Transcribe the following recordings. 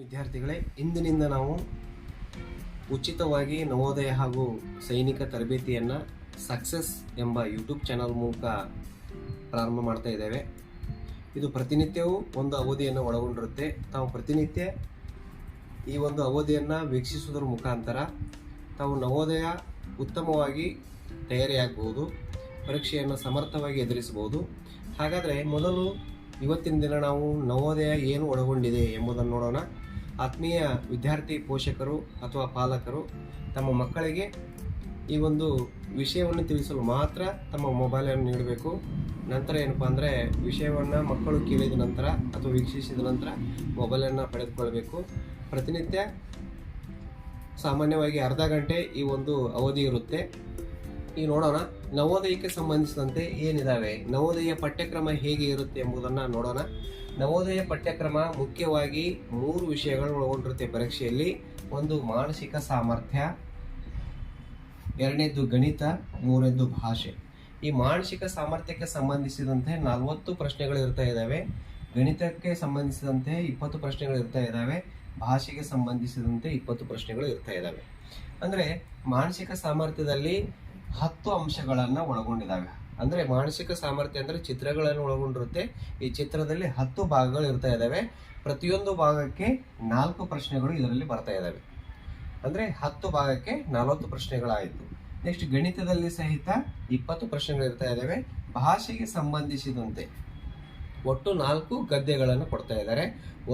ವಿದ್ಯಾರ್ಥಿಗಳೇ, ಇಂದಿನಿಂದ ನಾವು ಉಚಿತವಾಗಿ ನವೋದಯ ಹಾಗೂ ಸೈನಿಕ ತರಬೇತಿಯನ್ನು ಸಕ್ಸಸ್ ಎಂಬ ಯೂಟ್ಯೂಬ್ ಚಾನಲ್ ಮೂಲಕ ಪ್ರಾರಂಭ ಮಾಡ್ತಾ ಇದ್ದೇವೆ. ಇದು ಪ್ರತಿನಿತ್ಯವೂ ಒಂದು ಅವಧಿಯನ್ನು ಒಳಗೊಂಡಿರುತ್ತೆ. ತಾವು ಪ್ರತಿನಿತ್ಯ ಈ ಒಂದು ಅವಧಿಯನ್ನು ವೀಕ್ಷಿಸುವುದರ ಮುಖಾಂತರ ತಾವು ನವೋದಯ ಉತ್ತಮವಾಗಿ ತಯಾರಿಯಾಗಬಹುದು, ಪರೀಕ್ಷೆಯನ್ನು ಸಮರ್ಥವಾಗಿ ಎದುರಿಸಬಹುದು. ಹಾಗಾದರೆ ಮೊದಲು ಇವತ್ತಿನ ದಿನ ನಾವು ನವೋದಯ ಏನು ಒಳಗೊಂಡಿದೆ ಎಂಬುದನ್ನು ನೋಡೋಣ. ಆತ್ಮೀಯ ವಿದ್ಯಾರ್ಥಿ ಪೋಷಕರು ಅಥವಾ ಪಾಲಕರು ತಮ್ಮ ಮಕ್ಕಳಿಗೆ ಈ ಒಂದು ವಿಷಯವನ್ನು ತಿಳಿಸಲು ಮಾತ್ರ ತಮ್ಮ ಮೊಬೈಲನ್ನು ನೀಡಬೇಕು. ನಂತರ ಏನಪ್ಪ ಅಂದರೆ ವಿಷಯವನ್ನು ಮಕ್ಕಳು ಕೇಳಿದ ನಂತರ ಅಥವಾ ವೀಕ್ಷಿಸಿದ ನಂತರ ಮೊಬೈಲನ್ನು ಪಡೆದುಕೊಳ್ಬೇಕು. ಪ್ರತಿನಿತ್ಯ ಸಾಮಾನ್ಯವಾಗಿ ಅರ್ಧ ಗಂಟೆ ಈ ಒಂದು ಅವಧಿ ಇರುತ್ತೆ. ಈ ನೋಡೋಣ, ನವೋದಯಕ್ಕೆ ಸಂಬಂಧಿಸಿದಂತೆ ಏನಿದಾವೆ? ನವೋದಯ ಪಠ್ಯಕ್ರಮ ಹೇಗೆ ಇರುತ್ತೆ ಎಂಬುದನ್ನು ನೋಡೋಣ. ನವೋದಯ ಪಠ್ಯಕ್ರಮ ಮುಖ್ಯವಾಗಿ ಮೂರು ವಿಷಯಗಳು ಒಳಗೊಂಡಿರುತ್ತೆ ಪರೀಕ್ಷೆಯಲ್ಲಿ. ಒಂದು ಮಾನಸಿಕ ಸಾಮರ್ಥ್ಯ ಎರಡನೇದು ಗಣಿತ ಮೂರನೇದು ಭಾಷೆ. ಈ ಮಾನಸಿಕ ಸಾಮರ್ಥ್ಯಕ್ಕೆ ಸಂಬಂಧಿಸಿದಂತೆ ನಲವತ್ತು ಪ್ರಶ್ನೆಗಳು ಇರ್ತಾ ಇದ್ದಾವೆ. ಗಣಿತಕ್ಕೆ ಸಂಬಂಧಿಸಿದಂತೆ ಇಪ್ಪತ್ತು ಪ್ರಶ್ನೆಗಳು ಇರ್ತಾ ಇದ್ದಾವೆ. ಭಾಷೆಗೆ ಸಂಬಂಧಿಸಿದಂತೆ ಇಪ್ಪತ್ತು ಪ್ರಶ್ನೆಗಳು ಇರ್ತಾ ಇದ್ದಾವೆ. ಅಂದರೆ ಮಾನಸಿಕ ಸಾಮರ್ಥ್ಯದಲ್ಲಿ ಹತ್ತು ಅಂಶಗಳನ್ನು ಒಳಗೊಂಡಿದ್ದಾವೆ. ಅಂದರೆ ಮಾನಸಿಕ ಸಾಮರ್ಥ್ಯ ಅಂದರೆ ಚಿತ್ರಗಳನ್ನು ಒಳಗೊಂಡಿರುತ್ತೆ. ಈ ಚಿತ್ರದಲ್ಲಿ ಹತ್ತು ಭಾಗಗಳು ಇರ್ತಾ ಇದ್ದಾವೆ ಪ್ರತಿಯೊಂದು ಭಾಗಕ್ಕೆ ನಾಲ್ಕು ಪ್ರಶ್ನೆಗಳು ಇದರಲ್ಲಿ ಬರ್ತಾ ಇದ್ದಾವೆ ಅಂದರೆ ಹತ್ತು ಭಾಗಕ್ಕೆ ನಲವತ್ತು ಪ್ರಶ್ನೆಗಳಾಯಿತು. ನೆಕ್ಸ್ಟ್ ಗಣಿತದಲ್ಲಿ ಸಹಿತ ಇಪ್ಪತ್ತು ಪ್ರಶ್ನೆಗಳು ಇರ್ತಾ ಇದ್ದಾವೆ ಭಾಷೆಗೆ ಸಂಬಂಧಿಸಿದಂತೆ ಒಟ್ಟು ನಾಲ್ಕು ಗದ್ಯಗಳನ್ನು ಕೊಡ್ತಾ ಇದ್ದಾರೆ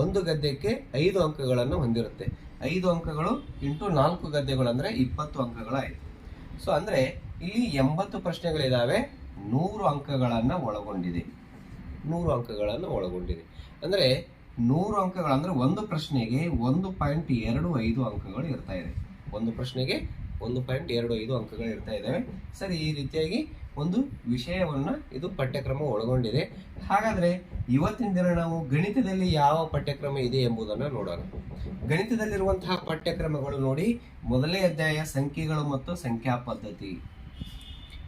ಒಂದು ಗದ್ಯಕ್ಕೆ ಐದು ಅಂಕಗಳನ್ನು ಹೊಂದಿರುತ್ತೆ. ಐದು ಅಂಕಗಳು ಇಂಟು ನಾಲ್ಕು ಗದ್ಯಗಳು ಅಂದರೆ ಇಪ್ಪತ್ತು ಅಂಕಗಳಾಯಿತು. ಸೊ ಅಂದರೆ ಇಲ್ಲಿ ಎಂಬತ್ತು ಪ್ರಶ್ನೆಗಳಿದ್ದಾವೆ ನೂರು ಅಂಕಗಳನ್ನು ಒಳಗೊಂಡಿದೆ. ನೂರು ಅಂಕಗಳನ್ನು ಒಳಗೊಂಡಿದೆ. ಅಂದರೆ ನೂರು ಅಂಕಗಳಂದರೆ ಒಂದು ಪ್ರಶ್ನೆಗೆ ಒಂದು ಪಾಯಿಂಟ್ ಎರಡು ಐದು ಅಂಕಗಳು ಇರ್ತಾ ಇದೆ. ಒಂದು ಪ್ರಶ್ನೆಗೆ ಒಂದು ಪಾಯಿಂಟ್ ಎರಡು ಐದು ಅಂಕಗಳು ಇರ್ತಾ ಇದ್ದಾವೆ ಸರಿ, ಈ ರೀತಿಯಾಗಿ ಒಂದು ವಿಷಯವನ್ನು ಇದು ಪಠ್ಯಕ್ರಮ ಒಳಗೊಂಡಿದೆ. ಹಾಗಾದರೆ ಇವತ್ತಿನ ದಿನ ನಾವು ಗಣಿತದಲ್ಲಿ ಯಾವ ಪಠ್ಯಕ್ರಮ ಇದೆ ಎಂಬುದನ್ನು ನೋಡೋಣ. ಗಣಿತದಲ್ಲಿರುವಂತಹ ಪಠ್ಯಕ್ರಮಗಳು ನೋಡಿ, ಮೊದಲನೇ ಅಧ್ಯಾಯ, ಸಂಖ್ಯೆಗಳು ಮತ್ತು ಸಂಖ್ಯಾ ಪದ್ಧತಿ.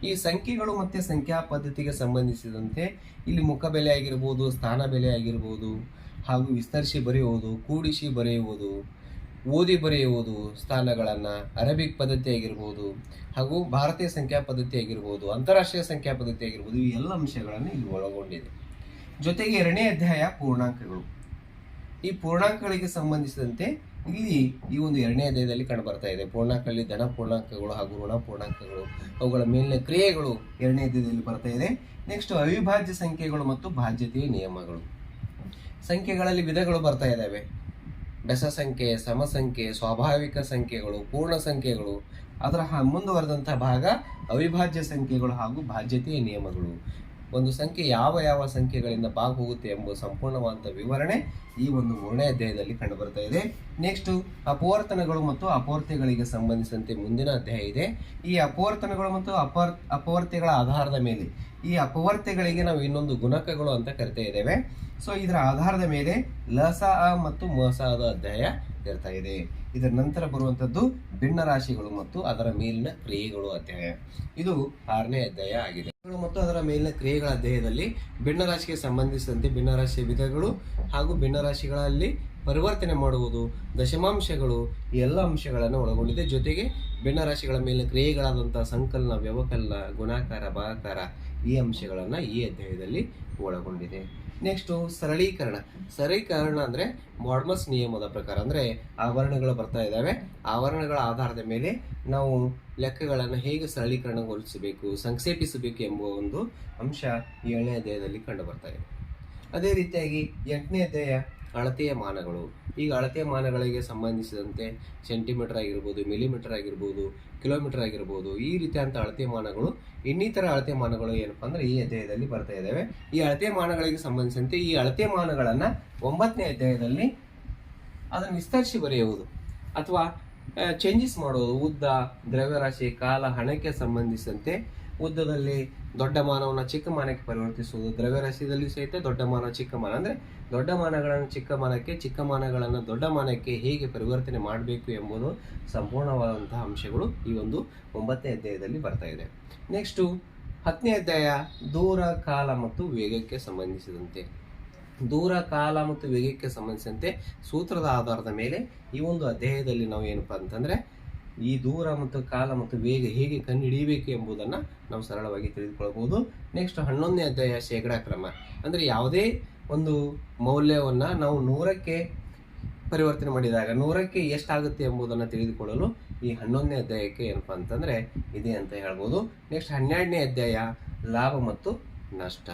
ಈ ಸಂಖ್ಯೆಗಳು ಮತ್ತು ಸಂಖ್ಯಾ ಪದ್ಧತಿಗೆ ಸಂಬಂಧಿಸಿದಂತೆ ಇಲ್ಲಿ ಮುಖ ಬೆಲೆ ಆಗಿರ್ಬೋದು, ಸ್ಥಾನ ಬೆಲೆ ಆಗಿರ್ಬೋದು, ಹಾಗೂ ವಿಸ್ತರಿಸಿ ಬರೆಯುವುದು, ಕೂಡಿಸಿ ಬರೆಯುವುದು, ಓದಿ ಬರೆಯುವುದು ಸ್ಥಾನಗಳನ್ನು ಅರಬಿಕ್ ಪದ್ಧತಿ ಆಗಿರ್ಬೋದು, ಹಾಗೂ ಭಾರತೀಯ ಸಂಖ್ಯಾ ಪದ್ಧತಿ ಆಗಿರ್ಬೋದು, ಅಂತಾರಾಷ್ಟ್ರೀಯ ಸಂಖ್ಯಾ ಪದ್ಧತಿ ಆಗಿರ್ಬೋದು, ಈ ಎಲ್ಲ ಅಂಶಗಳನ್ನು ಇಲ್ಲಿ ಒಳಗೊಂಡಿದೆ. ಜೊತೆಗೆ ಎರಡನೇ ಅಧ್ಯಾಯ ಪೂರ್ಣಾಂಕಗಳು. ಈ ಪೂರ್ಣಾಂಕಗಳಿಗೆ ಸಂಬಂಧಿಸಿದಂತೆ ಇಲ್ಲಿ ಈ ಒಂದು ಎರಡನೇ ಅಧ್ಯಾಯದಲ್ಲಿ ಕಂಡುಬರ್ತಾ ಇದೆ. ಪೂರ್ಣಾಂಕಗಳಲ್ಲಿ ಧನ ಪೂರ್ಣಾಂಕಗಳು ಹಾಗೂ ಋಣ ಪೂರ್ಣಾಂಕಗಳು, ಅವುಗಳ ಮೇಲಿನ ಕ್ರಿಯೆಗಳು ಎರಡನೇ ಅಧ್ಯಾಯದಲ್ಲಿ ಬರ್ತಾ ಇದೆ. ನೆಕ್ಸ್ಟ್ ಅವಿಭಾಜ್ಯ ಸಂಖ್ಯೆಗಳು ಮತ್ತು ಬಾಧ್ಯತೆಯ ನಿಯಮಗಳು. ಸಂಖ್ಯೆಗಳಲ್ಲಿ ವಿಧಗಳು ಬರ್ತಾ ಇದ್ದಾವೆ. ಬೆಸ ಸಂಖ್ಯೆ, ಸಮ ಸಂಖ್ಯೆ, ಸ್ವಾಭಾವಿಕ ಸಂಖ್ಯೆಗಳು, ಪೂರ್ಣ ಸಂಖ್ಯೆಗಳು. ಅದರ ಮುಂದುವರೆದಂತಹ ಭಾಗ ಅವಿಭಾಜ್ಯ ಸಂಖ್ಯೆಗಳು ಹಾಗೂ ಬಾಧ್ಯತೆಯ ನಿಯಮಗಳು. ಒಂದು ಸಂಖ್ಯೆ ಯಾವ ಯಾವ ಸಂಖ್ಯೆಗಳಿಂದ ಭಾಗ ಹೋಗುತ್ತೆ ಎಂಬ ಸಂಪೂರ್ಣವಾದ ವಿವರಣೆ ಈ ಒಂದು ಮೂರನೇ ಅಧ್ಯಾಯದಲ್ಲಿ ಕಂಡುಬರ್ತಾ ಇದೆ. ನೆಕ್ಸ್ಟ್ ಅಪವರ್ತನಗಳು ಮತ್ತು ಅಪವರ್ತಿಗಳಿಗೆ ಸಂಬಂಧಿಸಿದಂತೆ ಮುಂದಿನ ಅಧ್ಯಾಯ ಇದೆ. ಈ ಅಪವರ್ತನಗಳು ಮತ್ತು ಅಪವರ್ ಅಪವರ್ತಿಗಳ ಆಧಾರದ ಮೇಲೆ, ಈ ಅಪವರ್ತಿಗಳಿಗೆ ನಾವು ಇನ್ನೊಂದು ಗುಣಕಗಳು ಅಂತ ಕರಿತಾ ಇದ್ದೇವೆ. ಸೊ ಇದರ ಆಧಾರದ ಮೇಲೆ ಲಸ ಮತ್ತು ಮಸಾದ ಅಧ್ಯಾಯ ಇರ್ತಾ ಇದೆ. ಇದರ ನಂತರ ಬರುವಂಥದ್ದು ಭಿನ್ನ ರಾಶಿಗಳು ಮತ್ತು ಅದರ ಮೇಲಿನ ಕ್ರಿಯೆಗಳು ಅಧ್ಯಾಯ ಇದು ಆರನೇ ಅಧ್ಯಾಯ ಆಗಿದೆ. ಮತ್ತು ಅದರ ಮೇಲಿನ ಕ್ರಿಯೆಗಳ ಅಧ್ಯಾಯದಲ್ಲಿ ಭಿನ್ನ ರಾಶಿಗೆ ಸಂಬಂಧಿಸಿದಂತೆ ಭಿನ್ನ ರಾಶಿಯ ವಿಧಗಳು ಹಾಗೂ ಭಿನ್ನ ರಾಶಿಗಳಲ್ಲಿ ಪರಿವರ್ತನೆ ಮಾಡುವುದು, ದಶಮಾಂಶಗಳು, ಈ ಎಲ್ಲ ಅಂಶಗಳನ್ನು ಒಳಗೊಂಡಿದೆ. ಜೊತೆಗೆ ಭಿನ್ನ ರಾಶಿಗಳ ಮೇಲಿನ ಕ್ರಿಯೆಗಳಾದಂಥ ಸಂಕಲನ, ವ್ಯವಕಲನ, ಗುಣಾಕಾರ, ಭಾಗಾಕಾರ ಈ ಅಂಶಗಳನ್ನು ಈ ಅಧ್ಯಾಯದಲ್ಲಿ ಒಳಗೊಂಡಿದೆ. ನೆಕ್ಸ್ಟು ಸರಳೀಕರಣ. ಸರಳೀಕರಣ ಅಂದರೆ ಮಾಡ್ಮಸ್ ನಿಯಮದ ಪ್ರಕಾರ ಅಂದರೆ ಆವರಣಗಳು ಬರ್ತಾ ಇದ್ದಾವೆ. ಆವರಣಗಳ ಆಧಾರದ ಮೇಲೆ ನಾವು ಲೆಕ್ಕಗಳನ್ನು ಹೇಗೆ ಸರಳೀಕರಣಗೊಳಿಸಬೇಕು, ಸಂಕ್ಷೇಪಿಸಬೇಕು ಎಂಬ ಒಂದು ಅಂಶ ಏಳನೇ ಅಧ್ಯಾಯದಲ್ಲಿ ಕಂಡು ಇದೆ. ಅದೇ ರೀತಿಯಾಗಿ ಎಂಟನೇ ಅಧ್ಯಾಯ ಅಳತೆಯ ಮಾನಗಳು. ಈಗ ಅಳತೆಯ ಮಾನಗಳಿಗೆ ಸಂಬಂಧಿಸಿದಂತೆ ಸೆಂಟಿಮೀಟರ್ ಆಗಿರ್ಬೋದು ಮಿಲಿಮೀಟರ್ ಆಗಿರ್ಬೋದು ಕಿಲೋಮೀಟರ್ ಆಗಿರ್ಬೋದು, ಈ ರೀತಿಯಾದಂಥ ಅಳತೆ ಮಾನಗಳು, ಇನ್ನಿತರ ಅಳತೆ ಮಾನಗಳು ಏನಪ್ಪ ಅಂದ್ರೆ ಈ ಅಧ್ಯಾಯದಲ್ಲಿ ಬರ್ತಾ ಇದ್ದಾವೆ ಈ ಅಳತೆ ಮಾನಗಳಿಗೆ ಸಂಬಂಧಿಸಿದಂತೆ ಈ ಅಳತೆ ಮಾನಗಳನ್ನು ಒಂಬತ್ತನೇ ಅಧ್ಯಾಯದಲ್ಲಿ ಅದನ್ನು ವಿಸ್ತರಿಸಿ ಬರೆಯುವುದು. ಅಥವಾ ಚೇಂಜಸ್ ಮಾಡೋದು ಉದ್ದ, ದ್ರವ್ಯರಾಶಿ, ಕಾಲ, ಹಣಕ್ಕೆ ಸಂಬಂಧಿಸಿದಂತೆ ಉದ್ದದಲ್ಲಿ ದೊಡ್ಡ ಮಾನವನ್ನು ಚಿಕ್ಕ ಮಾನಕ್ಕೆ ಪರಿವರ್ತಿಸುವುದು. ದ್ರವ್ಯರಾಶಿಯಲ್ಲಿ ಸಹಿತ ದೊಡ್ಡ ಮಾನ ಚಿಕ್ಕ ಮಾನ. ಅಂದರೆ ದೊಡ್ಡ ಮಾನಗಳನ್ನು ಚಿಕ್ಕ ಮಾನಕ್ಕೆ, ಚಿಕ್ಕ ಮಾನಗಳನ್ನು ದೊಡ್ಡ ಮಾನಕ್ಕೆ ಹೇಗೆ ಪರಿವರ್ತನೆ ಮಾಡಬೇಕು ಎಂಬುದು ಸಂಪೂರ್ಣವಾದಂತಹ ಅಂಶಗಳು ಈ ಒಂದು ಒಂಬತ್ತನೇ ಅಧ್ಯಾಯದಲ್ಲಿ ಬರ್ತಾ ಇದೆ. ನೆಕ್ಸ್ಟು ಹತ್ತನೇ ಅಧ್ಯಾಯ, ದೂರ, ಕಾಲ ಮತ್ತು ವೇಗಕ್ಕೆ ಸಂಬಂಧಿಸಿದಂತೆ. ದೂರ, ಕಾಲ ಮತ್ತು ವೇಗಕ್ಕೆ ಸಂಬಂಧಿಸಿದಂತೆ ಸೂತ್ರದ ಆಧಾರದ ಮೇಲೆ ಈ ಒಂದು ಅಧ್ಯಾಯದಲ್ಲಿ ನಾವು ಏನಪ್ಪ ಅಂತಂದ್ರೆ ಈ ದೂರ ಮತ್ತು ಕಾಲ ಮತ್ತು ವೇಗ ಹೇಗೆ ಕಂಡುಹಿಡಿಯಬೇಕು ಎಂಬುದನ್ನು ನಾವು ಸರಳವಾಗಿ ತಿಳಿದುಕೊಳ್ಳಬಹುದು ನೆಕ್ಸ್ಟ್ ಹನ್ನೊಂದನೇ ಅಧ್ಯಾಯ ಶೇಕಡಾ ಕ್ರಮ. ಅಂದರೆ ಯಾವುದೇ ಒಂದು ಮೌಲ್ಯವನ್ನು ನಾವು ನೂರಕ್ಕೆ ಪರಿವರ್ತನೆ ಮಾಡಿದಾಗ ನೂರಕ್ಕೆ ಎಷ್ಟಾಗುತ್ತೆ ಎಂಬುದನ್ನು ತಿಳಿದುಕೊಳ್ಳಲು ಈ ಹನ್ನೊಂದನೇ ಅಧ್ಯಾಯಕ್ಕೆ ಏನಪ್ಪ ಅಂತಂದರೆ ಇದೆ ಅಂತ ಹೇಳ್ಬೋದು. ನೆಕ್ಸ್ಟ್ ಹನ್ನೆರಡನೇ ಅಧ್ಯಾಯ ಲಾಭ ಮತ್ತು ನಷ್ಟ.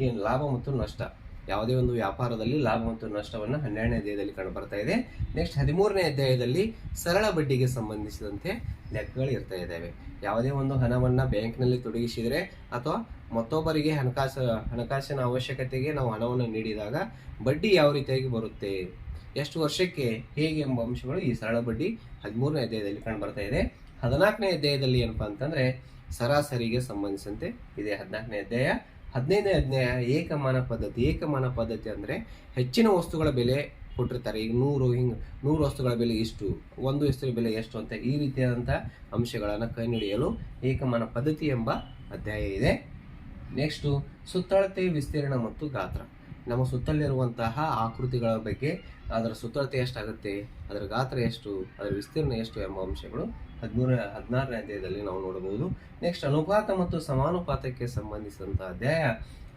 ಏನು ಲಾಭ ಮತ್ತು ನಷ್ಟ? ಯಾವುದೇ ಒಂದು ವ್ಯಾಪಾರದಲ್ಲಿ ಲಾಭ ಮತ್ತು ನಷ್ಟವನ್ನು ಹನ್ನೆರಡನೇ ಅಧ್ಯಾಯದಲ್ಲಿ ಕಂಡುಬರ್ತಾ ಇದೆ. ನೆಕ್ಸ್ಟ್ ಹದಿಮೂರನೇ ಅಧ್ಯಾಯದಲ್ಲಿ ಸರಳ ಬಡ್ಡಿಗೆ ಸಂಬಂಧಿಸಿದಂತೆ ಲೆಕ್ಕಗಳು ಇರ್ತಾ ಇದ್ದಾವೆ. ಯಾವುದೇ ಒಂದು ಹಣವನ್ನು ಬ್ಯಾಂಕ್ನಲ್ಲಿ ತೊಡಗಿಸಿದರೆ ಅಥವಾ ಮತ್ತೊಬ್ಬರಿಗೆ ಹಣಕಾಸು, ಹಣಕಾಸಿನ ಅವಶ್ಯಕತೆಗೆ ನಾವು ಹಣವನ್ನು ನೀಡಿದಾಗ ಬಡ್ಡಿ ಯಾವ ರೀತಿಯಾಗಿ ಬರುತ್ತೆ? ಎಷ್ಟು ವರ್ಷಕ್ಕೆ ಹೇಗೆ ಎಂಬ ಅಂಶಗಳು ಈ ಸರಳ ಬಡ್ಡಿ ಹದಿಮೂರನೇ ಅಧ್ಯಾಯದಲ್ಲಿ ಕಂಡುಬರ್ತಾ ಇದೆ. ಹದಿನಾಲ್ಕನೇ ಅಧ್ಯಾಯದಲ್ಲಿ ಏನಪ್ಪಾ ಅಂತಂದರೆ ಸರಾಸರಿಗೆ ಸಂಬಂಧಿಸಿದಂತೆ ಇದೆ. ಹದಿನಾಲ್ಕನೇ ಅಧ್ಯಾಯ. ಹದಿನೈದನೇ ಅಧ್ಯಾಯ ಏಕಮಾನ ಪದ್ಧತಿ ಏಕಮಾನ ಪದ್ಧತಿ ಅಂದರೆ ಹೆಚ್ಚಿನ ವಸ್ತುಗಳ ಬೆಲೆ ಕೊಟ್ಟಿರ್ತಾರೆ. ಈಗ ನೂರು ಹಿಂಗೆ, ನೂರು ವಸ್ತುಗಳ ಬೆಲೆ ಇಷ್ಟು, ಒಂದು ವಸ್ತುವಿನ ಬೆಲೆ ಎಷ್ಟು ಅಂತ ಈ ರೀತಿಯಾದಂಥ ಅಂಶಗಳನ್ನು ಕಂಡುಹಿಡಿಯಲು ಏಕಮಾನ ಪದ್ಧತಿ ಎಂಬ ಅಧ್ಯಾಯ ಇದೆ. ನೆಕ್ಸ್ಟು ಸುತ್ತಳತೆ, ವಿಸ್ತೀರ್ಣ ಮತ್ತು ಗಾತ್ರ. ನಮ್ಮ ಸುತ್ತಲಿರುವಂತಹ ಆಕೃತಿಗಳ ಬಗ್ಗೆ ಅದರ ಸುತ್ತಳತೆ ಎಷ್ಟಾಗುತ್ತೆ, ಅದರ ಗಾತ್ರ ಎಷ್ಟು, ಅದರ ವಿಸ್ತೀರ್ಣ ಎಷ್ಟು ಎಂಬ ಅಂಶಗಳು ಹದಿಮೂರ ಹದಿನಾರನೇ ಅಧ್ಯಾಯದಲ್ಲಿ ನಾವು ನೋಡಬಹುದು. ನೆಕ್ಸ್ಟ್ ಅನುಪಾತ ಮತ್ತು ಸಮಾನುಪಾತಕ್ಕೆ ಸಂಬಂಧಿಸಿದಂಥ ಅಧ್ಯಾಯ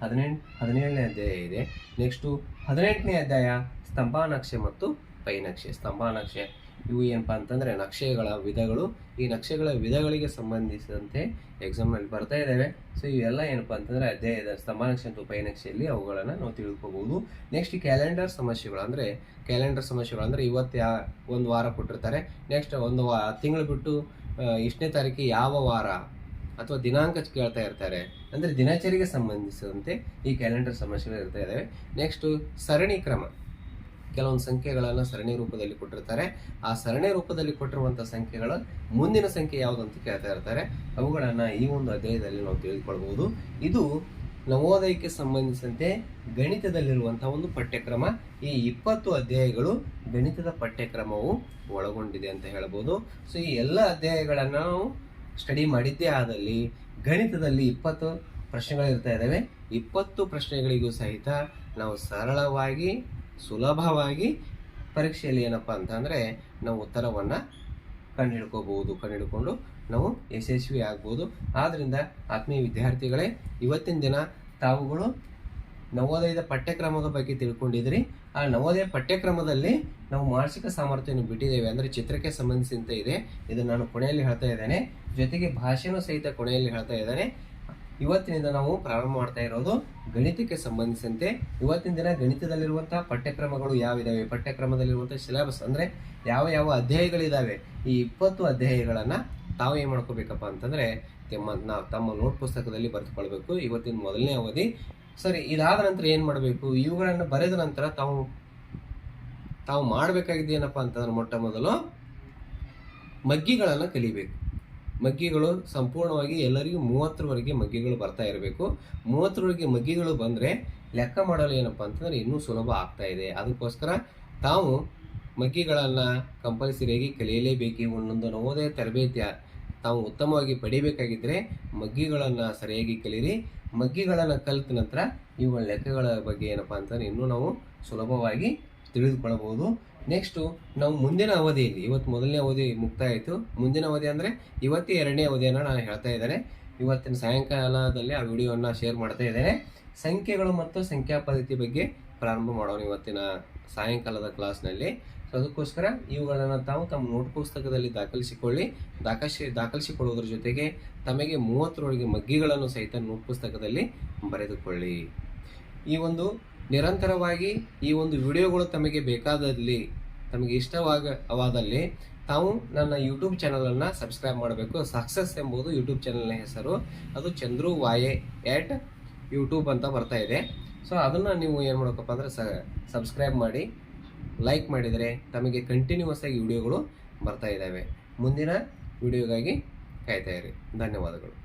ಹದಿನೆಂಟು, ಹದಿನೇಳನೇ ಅಧ್ಯಾಯ ಇದೆ. ನೆಕ್ಸ್ಟು ಹದಿನೆಂಟನೇ ಅಧ್ಯಾಯ, ಸ್ತಂಭಾನಕ್ಷೆ ಮತ್ತು ಪೈನಕ್ಷೆ. ಸ್ತಂಭಾನಕ್ಷೆ. ಇವು ಏನಪ್ಪ ಅಂತಂದರೆ ನಕ್ಷೆಗಳ ವಿಧಗಳು. ಈ ನಕ್ಷೆಗಳ ವಿಧಗಳಿಗೆ ಸಂಬಂಧಿಸಿದಂತೆ ಎಕ್ಸಾಮ್ನಲ್ಲಿ ಬರ್ತಾ ಇದ್ದಾವೆ ಸೊ ಇವೆಲ್ಲ ಏನಪ್ಪ ಅಂತಂದರೆ ಅದೇ ಸ್ತಂಭನಕ್ಷೆ ಮತ್ತು ಪೈನಕ್ಷೆಯಲ್ಲಿ ಅವುಗಳನ್ನು ನಾವು ತಿಳ್ಕೊಬೋದು. ನೆಕ್ಸ್ಟ್ ಕ್ಯಾಲೆಂಡರ್ ಸಮಸ್ಯೆಗಳು ಅಂದರೆ ಕ್ಯಾಲೆಂಡರ್ ಸಮಸ್ಯೆಗಳು ಅಂದರೆ ಇವತ್ತು ಯಾ, ಒಂದು ವಾರ ಕೊಟ್ಟಿರ್ತಾರೆ. ನೆಕ್ಸ್ಟ್ ಒಂದು ವಾ, ತಿಂಗಳು ಬಿಟ್ಟು ಇಷ್ಟನೇ ತಾರೀಕಿಗೆ ಯಾವ ವಾರ ಅಥವಾ ದಿನಾಂಕ ಕೇಳ್ತಾ ಇರ್ತಾರೆ. ಅಂದರೆ ದಿನಚರಿಗೆ ಸಂಬಂಧಿಸಿದಂತೆ ಈ ಕ್ಯಾಲೆಂಡರ್ ಸಮಸ್ಯೆಗಳು ಇರ್ತಾ ಇದ್ದಾವೆ ನೆಕ್ಸ್ಟು ಸರಣಿ ಕ್ರಮ. ಕೆಲವೊಂದು ಸಂಖ್ಯೆಗಳನ್ನು ಸರಣಿ ರೂಪದಲ್ಲಿ ಕೊಟ್ಟಿರ್ತಾರೆ. ಆ ಸರಣಿ ರೂಪದಲ್ಲಿ ಕೊಟ್ಟಿರುವಂಥ ಸಂಖ್ಯೆಗಳ ಮುಂದಿನ ಸಂಖ್ಯೆ ಯಾವುದು ಅಂತ ಕೇಳ್ತಾ ಇರ್ತಾರೆ. ಅವುಗಳನ್ನು ಈ ಒಂದು ಅಧ್ಯಾಯದಲ್ಲಿ ನಾವು ತಿಳಿದುಕೊಳ್ಬಹುದು. ಇದು ನವೋದಯಕ್ಕೆ ಸಂಬಂಧಿಸಿದಂತೆ ಗಣಿತದಲ್ಲಿರುವಂಥ ಒಂದು ಪಠ್ಯಕ್ರಮ. ಈ ಇಪ್ಪತ್ತು ಅಧ್ಯಾಯಗಳು ಗಣಿತದ ಪಠ್ಯಕ್ರಮವು ಒಳಗೊಂಡಿದೆ ಅಂತ ಹೇಳ್ಬೋದು. ಸೊ ಈ ಎಲ್ಲ ಅಧ್ಯಾಯಗಳನ್ನು ನಾವು ಸ್ಟಡಿ ಮಾಡಿದ್ದೇ ಆದಲ್ಲಿ ಗಣಿತದಲ್ಲಿ ಇಪ್ಪತ್ತು ಪ್ರಶ್ನೆಗಳು ಇರ್ತಾ ಇದ್ದಾವೆ ಇಪ್ಪತ್ತು ಪ್ರಶ್ನೆಗಳಿಗೂ ಸಹಿತ ನಾವು ಸರಳವಾಗಿ ಸುಲಭವಾಗಿ ಪರೀಕ್ಷೆಯಲ್ಲಿ ಏನಪ್ಪ ಅಂತಂದರೆ ನಾವು ಉತ್ತರವನ್ನು ಕಂಡುಹಿಡ್ಕೋಬಹುದು ಕಂಡುಹಿಡ್ಕೊಂಡು ನಾವು ಯಶಸ್ವಿ ಆಗ್ಬೋದು. ಆದ್ದರಿಂದ ಆತ್ಮೀಯ ವಿದ್ಯಾರ್ಥಿಗಳೇ, ಇವತ್ತಿನ ದಿನ ತಾವುಗಳು ನವೋದಯದ ಪಠ್ಯಕ್ರಮದ ಬಗ್ಗೆ ತಿಳ್ಕೊಂಡಿದ್ರಿ ಆ ನವೋದಯ ಪಠ್ಯಕ್ರಮದಲ್ಲಿ ನಾವು ಮಾನಸಿಕ ಸಾಮರ್ಥ್ಯವನ್ನು ಬಿಟ್ಟಿದ್ದೇವೆ. ಅಂದರೆ ಚಿತ್ರಕ್ಕೆ ಸಂಬಂಧಿಸಿದಂತೆ ಇದೆ. ಇದು ನಾನು ಕೊನೆಯಲ್ಲಿ ಹೇಳ್ತಾ ಇದ್ದೇನೆ. ಜೊತೆಗೆ ಭಾಷೆನೂ ಸಹಿತ ಕೊನೆಯಲ್ಲಿ ಹೇಳ್ತಾ ಇದ್ದೇನೆ. ಇವತ್ತಿನಿಂದ ನಾವು ಪ್ರಾರಂಭ ಮಾಡ್ತಾ ಇರೋದು ಗಣಿತಕ್ಕೆ ಸಂಬಂಧಿಸಿದಂತೆ. ಇವತ್ತಿನ ದಿನ ಗಣಿತದಲ್ಲಿರುವಂತಹ ಪಠ್ಯಕ್ರಮಗಳು ಯಾವಿದಾವೆ? ಪಠ್ಯಕ್ರಮದಲ್ಲಿರುವಂತಹ ಸಿಲೆಬಸ್ ಅಂದ್ರೆ ಯಾವ ಯಾವ ಅಧ್ಯಾಯಗಳಿದಾವೆ? ಈ ಇಪ್ಪತ್ತು ಅಧ್ಯಾಯಗಳನ್ನ ತಾವು ಏನ್ ಮಾಡ್ಕೋಬೇಕಪ್ಪ ಅಂತಂದ್ರೆ ತಮ್ಮ ತಮ್ಮ ನೋಟ್ ಪುಸ್ತಕದಲ್ಲಿ ಬರೆದುಕೊಳ್ಬೇಕು. ಇವತ್ತಿನ ಮೊದಲನೇ ಅವಧಿ. ಸರಿ, ಇದಾದ ನಂತರ ಏನ್ ಮಾಡಬೇಕು? ಇವುಗಳನ್ನು ಬರೆದ ನಂತರ ತಾವು ತಾವು ಮಾಡಬೇಕಾಗಿದ್ದು ಏನಪ್ಪಾ ಅಂತಂದ್ರೆ ಮೊಟ್ಟ ಮೊದಲು ಮಗ್ಗಿಗಳನ್ನು ಕಲಿಬೇಕು. ಮಗ್ಗಿಗಳು ಸಂಪೂರ್ಣವಾಗಿ ಎಲ್ಲರಿಗೂ ಮೂವತ್ತರವರೆಗೆ ಮಗ್ಗಿಗಳು ಬರ್ತಾ ಇರಬೇಕು. ಮೂವತ್ತರವರೆಗೆ ಮಗ್ಗಿಗಳು ಬಂದರೆ ಲೆಕ್ಕ ಮಾಡಲು ಏನಪ್ಪ ಅಂತಂದರೆ ಇನ್ನೂ ಸುಲಭ ಆಗ್ತಾ ಇದೆ. ಅದಕ್ಕೋಸ್ಕರ ತಾವು ಮಗ್ಗಿಗಳನ್ನು ಕಂಪಲ್ಸರಿಯಾಗಿ ಕಲಿಯಲೇಬೇಕು. ಒಂದೊಂದು ನವೋದಯ ತರಬೇತಿಯ ತಾವು ಉತ್ತಮವಾಗಿ ಪಡಿಬೇಕಾಗಿದ್ದರೆ ಮಗ್ಗಿಗಳನ್ನು ಸರಿಯಾಗಿ ಕಲೀರಿ. ಮಗ್ಗಿಗಳನ್ನು ಕಲಿತ ನಂತರ ಇವುಗಳ ಲೆಕ್ಕಗಳ ಬಗ್ಗೆ ಏನಪ್ಪ ಅಂತಂದರೆ ಇನ್ನೂ ನಾವು ಸುಲಭವಾಗಿ ತಿಳಿದುಕೊಳ್ಳಬಹುದು. ನೆಕ್ಸ್ಟು ನಾವು ಮುಂದಿನ ಅವಧಿಯಲ್ಲಿ, ಇವತ್ತು ಮೊದಲನೇ ಅವಧಿ ಮುಕ್ತಾಯ ಆಯಿತು ಮುಂದಿನ ಅವಧಿ ಅಂದರೆ ಇವತ್ತೇ ಎರಡನೇ ಅವಧಿಯನ್ನು ನಾನು ಹೇಳ್ತಾ ಇದ್ದೇನೆ. ಇವತ್ತಿನ ಸಾಯಂಕಾಲದಲ್ಲಿ ಆ ವಿಡಿಯೋವನ್ನು ಶೇರ್ ಮಾಡ್ತಾ ಇದ್ದೇನೆ. ಸಂಖ್ಯೆಗಳು ಮತ್ತು ಸಂಖ್ಯಾ ಪದ್ಧತಿ ಬಗ್ಗೆ ಪ್ರಾರಂಭ ಮಾಡೋಣ ಇವತ್ತಿನ ಸಾಯಂಕಾಲದ ಕ್ಲಾಸ್ನಲ್ಲಿ ಸೊ ಅದಕ್ಕೋಸ್ಕರ ಇವುಗಳನ್ನು ತಾವು ತಮ್ಮ ನೋಟ್ ಪುಸ್ತಕದಲ್ಲಿ ದಾಖಲಿಸಿಕೊಳ್ಳಿ. ದಾಖಲಿಸಿ, ದಾಖಲಿಸಿಕೊಳ್ಳುವುದರ ಜೊತೆಗೆ ತಮಗೆ ಮೂವತ್ತರೊಳಗೆ ಮಗ್ಗಿಗಳನ್ನು ಸಹಿತ ನೋಟ್ ಪುಸ್ತಕದಲ್ಲಿ ಬರೆದುಕೊಳ್ಳಿ. ಈ ಒಂದು ನಿರಂತರವಾಗಿ ಈ ಒಂದು ವಿಡಿಯೋಗಳು ತಮಗೆ ಬೇಕಾದಲ್ಲಿ, ತಮಗೆ ಇಷ್ಟವಾಗವಾದಲ್ಲಿ ತಾವು ನನ್ನ ಯೂಟ್ಯೂಬ್ ಚಾನಲನ್ನು ಸಬ್ಸ್ಕ್ರೈಬ್ ಮಾಡಬೇಕು. ಸಕ್ಸಸ್ ಎಂಬುದು ಯೂಟ್ಯೂಬ್ ಚಾನಲ್ನ ಹೆಸರು. ಅದು ಚಂದ್ರು ವಾಯೆ ಎಟ್ ಯೂಟ್ಯೂಬ್ ಅಂತ ಬರ್ತಾ ಇದೆ. ಸೊ ಅದನ್ನು ನೀವು ಏನು ಮಾಡಬೇಕಪ್ಪ ಅಂದರೆ ಸಬ್ಸ್ಕ್ರೈಬ್ ಮಾಡಿ ಲೈಕ್ ಮಾಡಿದರೆ ತಮಗೆ ಕಂಟಿನ್ಯೂಸ್ ಆಗಿ ವಿಡಿಯೋಗಳು ಬರ್ತಾ ಇದ್ದಾವೆ ಮುಂದಿನ ವಿಡಿಯೋಗಾಗಿ ಕಾಯ್ತಾ ಇರಿ. ಧನ್ಯವಾದಗಳು.